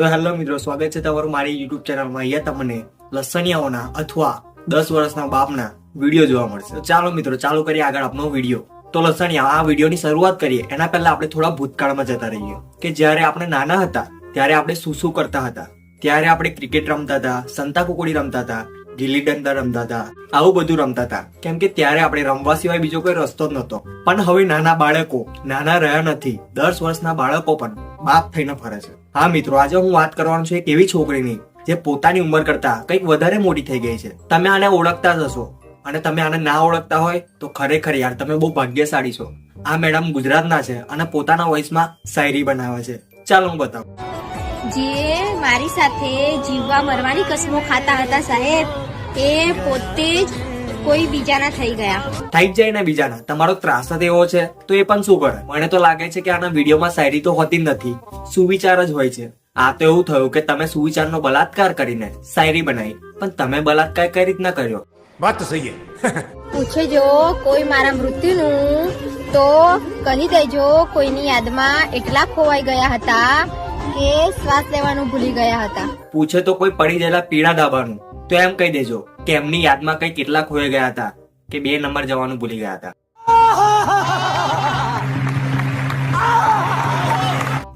તો હેલો મિત્રો, સ્વાગત છે તમારું મારી યુટ્યુબ ચેનલમાં અહીંયા તમને લસણિયાઓના અથવા દસ વર્ષના બાપના વીડિયો જોવા મળશે. ચાલો મિત્રો, ચાલુ કરીએ આગળ આપનો વીડિયો તો લસણિયા, આ વિડીયોની શરૂઆત કરીએ. એના પહેલા આપણે થોડા ભૂતકાળમાં જતા રહીએ. કે જ્યારે આપણે નાના હતા, ત્યારે આપણે શું શું કરતા હતા? ત્યારે આપણે ક્રિકેટ રમતા હતા, સંતા કુકડી રમતા હતા ગીલી ડંડા રમતા હતા, આવું બધું રમતા હતા. કેમ કે ત્યારે આપણે રમવા સિવાય બીજો કોઈ રસ્તો જ નહોતો. પણ હવે નાના બાળકો, નાના રહ્યા નથી. દસ વર્ષના બાળકો પણ બાપ થઈને ફરે છે. હા મિત્રો, આજે હું વાત કરવાનું છું એક એવી છોકરીની જે પોતાની ઉંમર કરતા કંઈક વધારે મોટી થઈ ગઈ છે. તમે આને ઓળખતા જ હશો. અને તમે આને ના ઓળખતા હોય તો ખરેખર યાર તમે બહુ ભાગ્યશાળી છો. આ મેડમ ગુજરાતના છે અને પોતાના વોઇસમાં શાયરી બનાવે છે. ચાલો હું બતાવું. જે મારી સાથે જીવવા મરવાની કસમો ખાતા હતા સાહેબ, એ પોતે જ કોઈ બીજાના થઈ ગયા. થઈ જાય ને બીજાના. તમારો ત્રાસ જ એવો છે. તો એ પણ શું કરે? મને તો લાગે છે કે આના વિડીયોમાં શાયરી તો હોતી નથી. સુવિચાર જ હોય છે. આ તો એવું થયું કે તમે સુવિચારનો બલાત્કાર કરીને શાયરી બનાવી. પણ તમે બલાત્કાર કઈ રીતના કર્યો? વાત સહી પૂછે જો કોઈ મારા મૃત્યુનું તો કહી દેજો કોઈની યાદમાં એટલા ખોવાઈ ગયા હતા કે શ્વાસ લેવાનું ભૂલી ગયા હતા. પૂછે તો કોઈ પડી ગયેલા પીડા દાબાનું તો એમ કહી દેજો. કે એમની યાદમાં કઈ કેટલા ખોઈ ગયા હતા કે બે નંબર જવાનું ભૂલી ગયા હતા.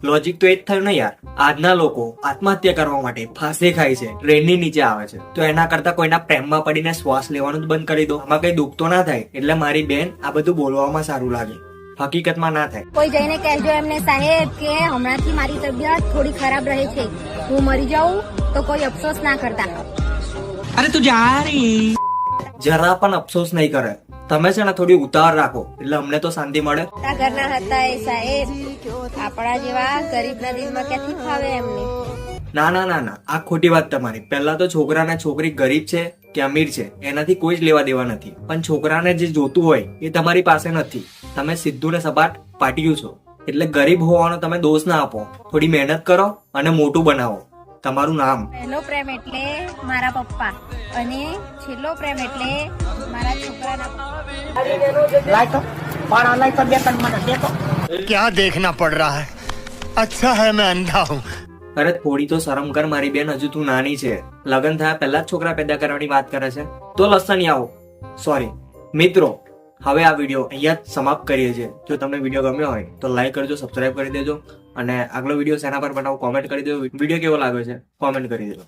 લોજિક તો એ જ થયું ને યાર. આજના લોકો આત્મહત્યા કરવા માટે ફાંસી ખાય છે, ટ્રેનની નીચે આવે છે. તો એના કરતા કોઈના પ્રેમમાં પડીને શ્વાસ લેવાનું જ બંધ કરી દો. આમાં કઈ દુઃખ તો ના થાય, એટલે મારી બેન આ બધું બોલવામાં સારું લાગે. હકીકતમાં ના થાય. કોઈ જઈને કહેજો એમને, સાહેબ, કે હમણાંથી મારી તબિયત થોડી ખરાબ રહે છે. હું મરી જાઉં તો કોઈ અફસોસ ના કરતા. અરે તું જા રે. જરા પણ અફસોસ નહીં કરે. તમે છે ને થોડી ઉતાર રાખો. એટલે અમને તો શાંતિ મળે. ઘરના હતા એ સાહેબ. આપણા જેવા ગરીબના દિલમાં ક્યાંથી ફાવે એમને? ના ના ના ના. આ ખોટી વાત તમારી. પહેલા તો છોકરા ને છોકરી ગરીબ છે કે અમીર છે એનાથી કોઈ જ લેવા દેવા નથી. પણ છોકરાને જે જોતું હોય એ તમારી પાસે નથી. તમે સીધું ને સપાટ પાટ્યું છો. એટલે ગરીબ હોવાનો તમે દોષ ના આપો. થોડી મહેનત કરો અને મોટું બનાવો. તમારું નામ? પહેલો પ્રેમ એટલે મારા પપ્પા અને છેલ્લો પ્રેમ એટલે મારા છોકરાના લાય દેખના પડ રહા હે અચ્છા હે મેં અંધા હું અરે થોડી તો શરમ કર મારી બેન હજુ તું નાની છે. લગન થયા પહેલા જ છોકરા પેદા કરવાની વાત કરે છે. તો લસણ આવો સોરી મિત્રો હવે આ વીડિયો અહીંયા જ સમાપ્ત કરીએ છીએ. જો તમને વીડિયો ગમ્યો હોય તો લાઈક કરજો સબસ્ક્રાઇબ કરી દેજો અને આગલો વીડિયો શેના પર બનાવો કોમેન્ટ કરી દેજો. વીડિયો કેવો લાગ્યો છે? કોમેન્ટ કરી દેજો.